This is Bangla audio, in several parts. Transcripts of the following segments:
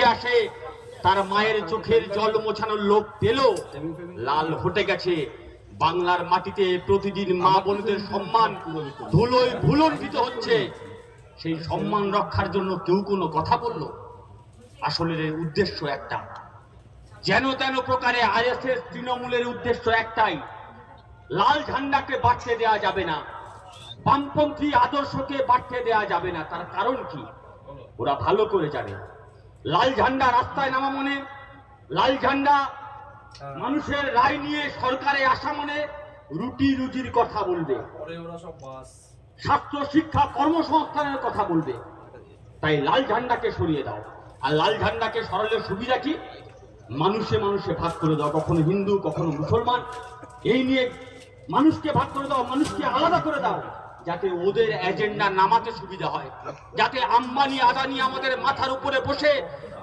আসে তার মায়ের চোখের জল মোছানোর লোক পেল। লাল হটে গেছে। বাংলার মাটিতে প্রতিদিন মা বোনদের সম্মান ধুলোয় ভুলণ্ঠিত হচ্ছে। সেই সম্মান রক্ষার জন্য কেউ কোনো কথা বলল? আসলে উদ্দেশ্য একটা। যেন তেন প্রকারে আইএসএস তৃণমূলের উদ্দেশ্য একটাই। লাল ঝান্ডাকে বাড়তে দেওয়া যাবে না। বামপন্থী আদর্শকে বাড়তে দেওয়া যাবে না। তার কারণ কি? ওরা ভালো করে জানে। লাল ঝান্ডা রাস্তায় নামা মনে লাল ঝান্ডা মানুষের রায় নিয়ে সরকারে আসা মনে রুটি রুজির কথা বলবে। স্বাস্থ্য শিক্ষা কর্মসংস্থানের কথা বলবে। তাই লাল ঝান্ডাকে সরিয়ে দাও। আর লাল ঝান্ডাকে সরালে সুবিধা কি? মানুষে মানুষে ভাগ করে দাও কখনো হিন্দু কখনো মুসলমান। এই নিয়ে মানুষকে ভাগ করে দাও মানুষকে আলাদা করে দাও। যাতে ওদের এজেন্ডা নামাতে সুবিধা হয়। যাতে আম্বানি, আদানি আমাদের মাথার উপরে বসে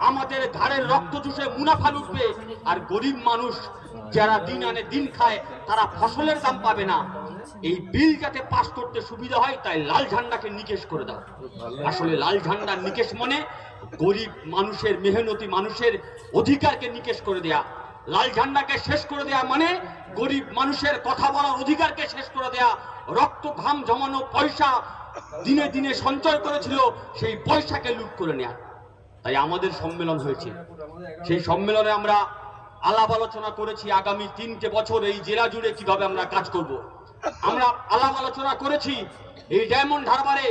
আমাদের ঘাড়ের রক্ত চুষে মুনাফা লুটবে। আর গরিব মানুষ যারা দিন আনে দিন খায়, তারা ফসলের দাম পাবে না। এই বিল যাতে পাশ করতে সুবিধা হয়, তাই লাল ঝান্ডাকে নিকেশ করে দাও। আসলে লাল ঝান্ডার নিকেশ মনে গরিব মানুষের, মেহনতি মানুষের অধিকারকে নিকেশ করে দেয়া। লাল ঝান্ডাকে শেষ করে দেয়া মানে গরিব মানুষের কথা বলার অধিকারকে শেষ করে দেয়া। রক্ত ঘাম জমানো পয়সা দিনে দিনে সঞ্চয় করেছিল, সেই পয়সাকে লুট করে নেয়া। তাই আমাদের সম্মেলন হয়েছে। সেই সম্মেলনে আমরা আলাপ আলোচনা করেছি। আগামী তিনটে বছর এই জেলা জুড়ে কীভাবে আমরা কাজ করব। আমরা আলাপ আলোচনা করেছি এই ডায়মন্ড হারবারে,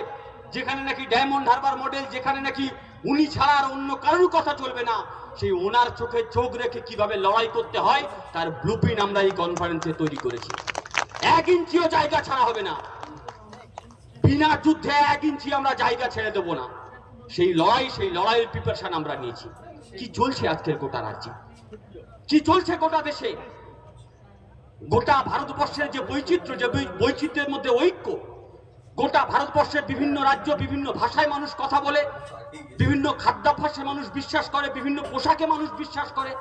যেখানে নাকি ডায়মন্ড হারবার মডেল, যেখানে নাকি উনি ছাড়া আর অন্য কারোর কথা চলবে না। সেই ওনার চোখে চোখ রেখে কীভাবে লড়াই করতে হয়, তার ব্লুপ্রিন্ট আমরা এই কনফারেন্সে তৈরি করেছি। এক ইঞ্চিও জায়গা ছাড়া হবে না। বিনা যুদ্ধে এক ইঞ্চি আমরা জায়গা ছেড়ে দেবো না। সেই লড়াই, সেই লড়াইয়ের প্রিপারেশন আমরা নিয়েছি। কি চলছে আজকের গোটা রাজ্যে? কি চলছে গোটা দেশে? গোটা ভারতবর্ষের যে বৈচিত্র্য, যে বৈচিত্র্যের মধ্যে ঐক্য গোটা ভারতবর্ষের বিভিন্ন রাজ্য, বিভিন্ন ভাষায় মানুষ কথা বলে, বিভিন্ন খাদ্যাভ্যাসে মানুষ বিশ্বাস করে, বিভিন্ন পোশাকে মানুষ বিশ্বাস করে।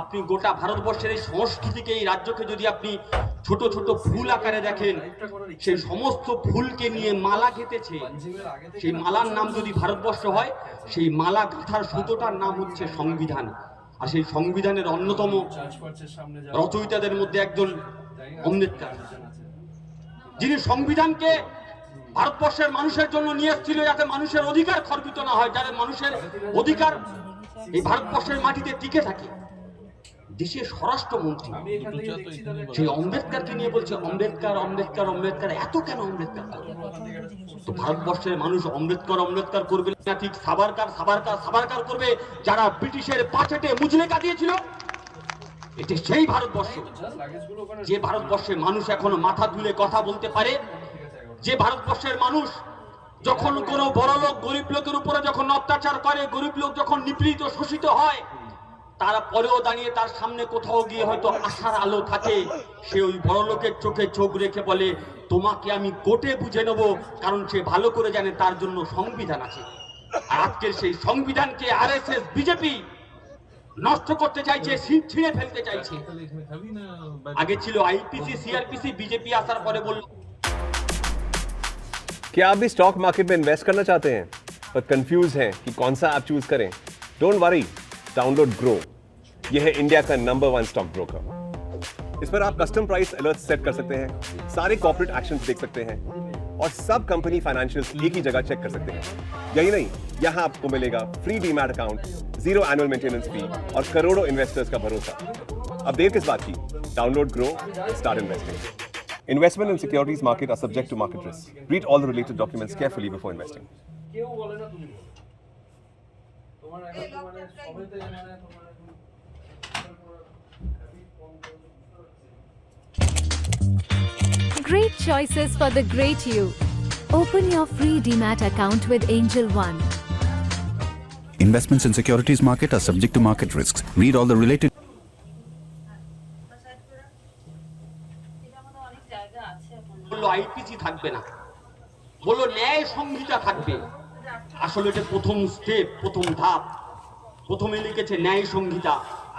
আপনি গোটা ভারতবর্ষের এই সংস্কৃতিকে, এই রাজ্যকে যদি আপনি ছোট ছোট ফুল আকারে দেখেন, সেই সমস্ত ফুলকে নিয়ে মালা গেঁথেছে। সেই মালার নাম যদি ভারতবর্ষ হয়, সেই মালা গাঁথার সুতোটার নাম হচ্ছে সংবিধান। আর সেই সংবিধানের অন্যতম রচয়িতাদের মধ্যে একজন জানি অমৃতকার যিনি সংবিধানকে ভারতবর্ষের মানুষের জন্য নিয়ে এসেছিল যাতে মানুষের অধিকার খর্বিত না হয়, যাতে মানুষের অধিকার এই ভারতবর্ষের মাটিতে টিকে থাকে। দেশের স্বরাষ্ট্রমন্ত্রী সেই আম্বেদকারকে নিয়ে বলছে আম্বেদকার আম্বেদকার আম্বেদকার এত কেন আম্বেদকার করবে? তো ভারতবর্ষের মানুষ অম্বেদকর অম্বেদকর করবে না ঠিক? সাবারকার সাবারকার সাবারকার করবে যারা ব্রিটিশের পাচেটে মুজলে কাটিয়েছিল এটি সেই ভারতবর্ষ। যে ভারতবর্ষের মানুষ এখনও মাথা তুলে কথা বলতে পারে যে ভারতবর্ষের মানুষ যখন কোনো বড় লোক গরিব লোকের উপরে যখন অত্যাচার করে, গরিব লোক যখন নিপীড়িত, শোষিত হয়, তারা পরেও দাঁড়িয়ে তার সামনে কোথাও গিয়ে হয়তো আশার আলো থাকে। সে ওই বড় লোকের চোখে চোখ রেখে বলে, তোমাকে আমি কোটে বুঝে নেব, কারণ সে ভালো করে জানে তার জন্য সংবিধান আছে। আর আজকের সেই সংবিধানকে আর এস এস বিজেপি নষ্ট করতে চাইছে ছিঁড়ে ফেলতে চাইছে। আগে ছিল আইপিসি, সিআরপিসি, বিজেপি আসার পরে বলল क्या आप भी स्टॉक मार्केट में इन्वेस्ट करना चाहते हैं? पर कंफ्यूज हैं कि कौन सा ऐप चूज़ करें? डोंट वरी डाउनलोड ग्रो यह है इंडिया का नंबर वन स्टॉक ब्रोकर इस पर आप कस्टम प्राइस अलर्ट सेट कर सकते हैं, सारे कॉर्पोरेट एक्शन देख सकते हैं, और सब कंपनी फाइनेंशियल एक ही जगह चेक कर सकते हैं। यही नहीं, यहाँ आपको मिलेगा free demat account zero annual maintenance fee और करोड़ों इन्वेस्टर्स का भरोसा। अब देर किस बात की? Download Groww start investing Investment and securities market are subject to market risk. Read all the related documents carefully before investing. Great choices for the great you. Open your free DMAT account with Angel One. Investments in securities market are subject to market risks. Read all the related থাকবে না। বলল ন্যায় সংহিতা থাকবে। আসলে এটা প্রথম স্টেপ প্রথম ধাপ। প্রথমে লিখেছে ন্যায় সংহিতা।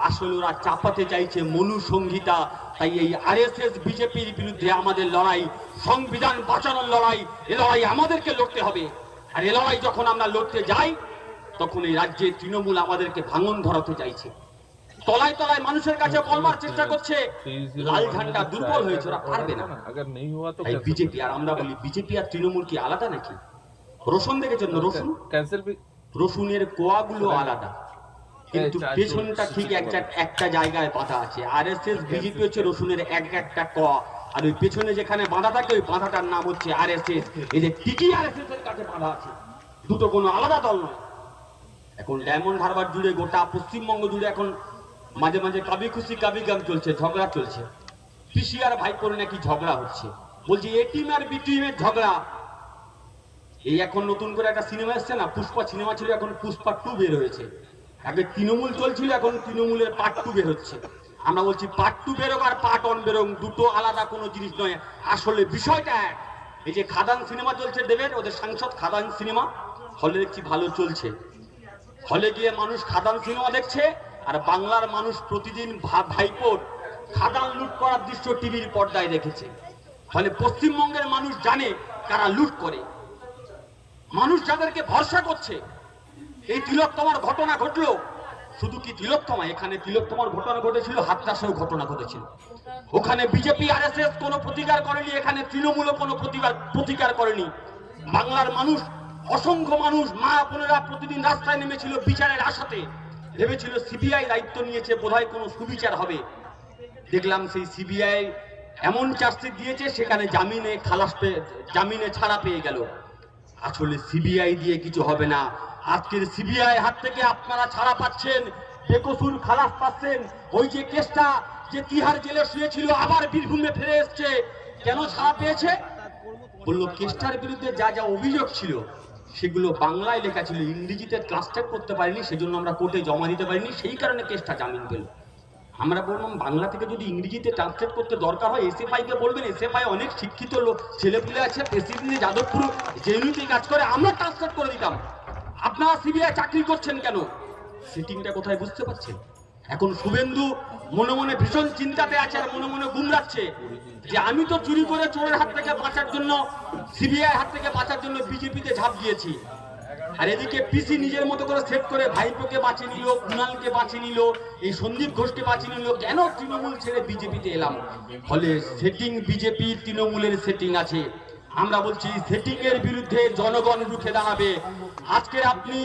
আসলে ওরা চাপাতে চাইছে মনু সংহিতা। তাই এই আরএসএস বিজেপির বিরুদ্ধে আমাদের লড়াই, সংবিধান বাঁচানোর লড়াই, এ লড়াই আমাদেরকে লড়তে হবে। আর এ লড়াই যখন আমরা লড়তে যাই, তখন এই রাজ্যে তৃণমূল আমাদেরকে ভাঙন ধরাতে চাইছে। তলায় তলায় মানুষের কাছে বলবার চেষ্টা করছে লাল ঝান্ডা দুর্বল হয়েছে ওরা পারবে না। তাই বিজেপি আর আমরা বলি বিজেপি আর তৃণমূল কি আলাদা নাকি? রসুন দেখেছেন রসুন? রসুনের কোয়াগুলো আলাদা। কিন্তু পেছনটা ঠিক একটা একটা জায়গায় বাঁধা আছে। আর এস এস বিজেপি হচ্ছে রসুনের এক একটা ক। আর ওই পেছনে যেখানে বাঁধা থাকে ওই বাঁধাটার নাম হচ্ছে আর এস এস এই যে টিকি আর এস এস এর কাছে বাঁধা আছে। দুটো কোনো আলাদা দল নয়। এখন ডায়মন্ড হারবার জুড়ে গোটা পশ্চিমবঙ্গ জুড়ে এখন মাঝে মাঝে কাবি খুশি, কাবি গাম চলছে, ঝগড়া চলছে। পিসি আর ভাই করে নাকি ঝগড়া হচ্ছে। বলছি, এ টিম আর বি টিমের ঝগড়া? এই এখন নতুন করে একটা সিনেমা এসছে না, পুষ্পা সিনেমা ছিল, এখন পুষ্পা টু বের হয়েছে। আগে তৃণমূল চলছিল, এখন তৃণমূলের পার্ট টু বের হচ্ছে। আমরা বলছি পার্ট টু বেরোক আর পার্ট অন বেরোক, দুটো আলাদা কোনো জিনিস নয়। আসলে বিষয়টা এক। এই যে খাদান সিনেমা চলছে দেবের, ওদের সাংসদ খাদান সিনেমা। হলে দেখছি ভালো চলছে। হলে গিয়ে মানুষ খাদান সিনেমা দেখছে আর বাংলার মানুষ প্রতিদিন ভাইপোর খাদান লুট করার দৃশ্য টিভির পর্দায় দেখেছে। ফলে পশ্চিমবঙ্গের মানুষ জানে কারা লুট করে। মানুষ যাদেরকে ভরসা করছে, এই তিলোত্তমার ঘটনা ঘটলো। শুধু কি তিলোত্তমা? এখানে তিলোত্তমার ঘটনা ঘটেছিল, হাতরাসেও ঘটনা ঘটেছিল। ওখানে বিজেপি আর এস কোনো প্রতিকার করেনি, এখানে তৃণমূলও কোনো প্রতিকার প্রতিকার করেনি। বাংলার মানুষ, অসংখ্য মানুষ মা বোনেরা প্রতিদিন রাস্তায় নেমেছিল বিচারের আশাতে। ভেবেছিল সিবিআই দায়িত্ব নিয়েছে, বোধহয় কোনো সুবিচার হবে। দেখলাম সেই সিবিআই এমন চার্জশিট দিয়েছে, সেখানে জামিনে খালাস পেয়ে জামিনে ছাড়া পেয়ে গেল। আসলে সিবিআই দিয়ে কিছু হবে না। আজকের সিবিআই হাত থেকে আপনারা ছাড়া পাচ্ছেন, বেকসুর খালাস পাচ্ছেন। ওই যে কেসটা যে তিহার জেলে শুয়েছিল, আবার বীরভূমে ফিরে এসছে, কেন ছাড়া পেয়েছে? বলল, কেসটার বিরুদ্ধে যা যা অভিযোগ ছিল সেগুলো বাংলায় লেখা ছিল, ইংরেজিতে ট্রান্সলেট করতে পারিনি, সেজন্য আমরা কোর্টে জমা দিতে পারিনি, সেই কারণে কেসটা জামিন পেল। আমরা বললাম, বাংলা থেকে যদি ইংরেজিতে ট্রান্সলেট করতে দরকার হয় এসএফআই কে বলবেন এসএফআই অনেক শিক্ষিত লোক, ছেলেপুলে আছে প্রেসিডেন্ট যাদবপুর জেনুইতে কাজ করে, আমরা ট্রান্সলেট করে দিতাম। আপনারা সিবিআই চাকরি করছেন কেন? সিটিংটা কোথায় বুঝতে পারছেন? এখন শুভেন্দু মনে মনে ভীষণ চিন্তাতে আছে আর মনে মনে গুমরাচ্ছে যে আমি তো চুরি করে চোরের হাত থেকে বাঁচার জন্য, সিবিআই হাত থেকে বাঁচার জন্য বিজেপিতে ঝাঁপ দিয়েছি। আর এদিকে পিসি নিজের মতো করে সেট করে ভাইপোকে বাঁচিয়ে নিল, কুণালকে বাঁচিয়ে নিল, এই সন্দীপ ঘোষকে বাঁচিয়ে নিল, কেন তৃণমূল ছেড়ে বিজেপিতে এলাম? ফলে সেটিং বিজেপি তৃণমূলের সেটিং আছে। আমরা বলছি সেটিং এর বিরুদ্ধে জনগণ রুখে দাঁড়াবে। আজকে আপনি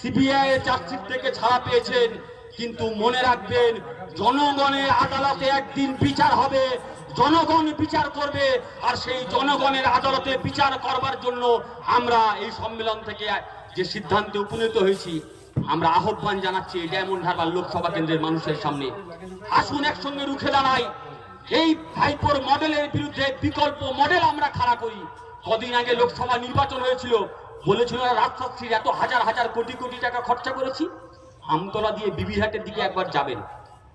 সিবিআই চার্জশিট থেকে ছাড়া পেয়েছেন। কিন্তু মনে রাখবেন, জনগণের আদালতে একদিন বিচার হবে, জনগণ বিচার করবে, আর সেই জনগণের আদালতে বিচার করবার জন্য আমরা এই সম্মেলন থেকে যে সিদ্ধান্তে উপনীত হয়েছি, আমরা আহ্বান জানাচ্ছি ডায়মন্ড হারবার লোকসভা কেন্দ্রের মানুষের সামনে। আসুন একসঙ্গে রুখে দাঁড়াই। এই ভাইপোর মডেলের বিরুদ্ধে বিকল্প মডেল আমরা খাড়া করি। কদিন আগে লোকসভা নির্বাচন হয়েছিল, বলেছিল রাজশাস্ত্রীর এত হাজার হাজার কোটি কোটি টাকা খরচা করেছি। আমতলা দিয়ে বিবিহাটের দিকে একবার যাবেন।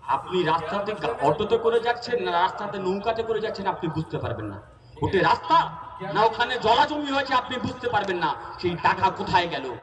আপনি রাস্তাতে অটোতে করে যাচ্ছেন না রাস্তাতে নৌকাতে করে যাচ্ছেন আপনি বুঝতে পারবেন না। ওটা রাস্তা না ওখানে জলাজমি হয়েছে আপনি বুঝতে পারবেন না। সেই টাকা কোথায় গেল?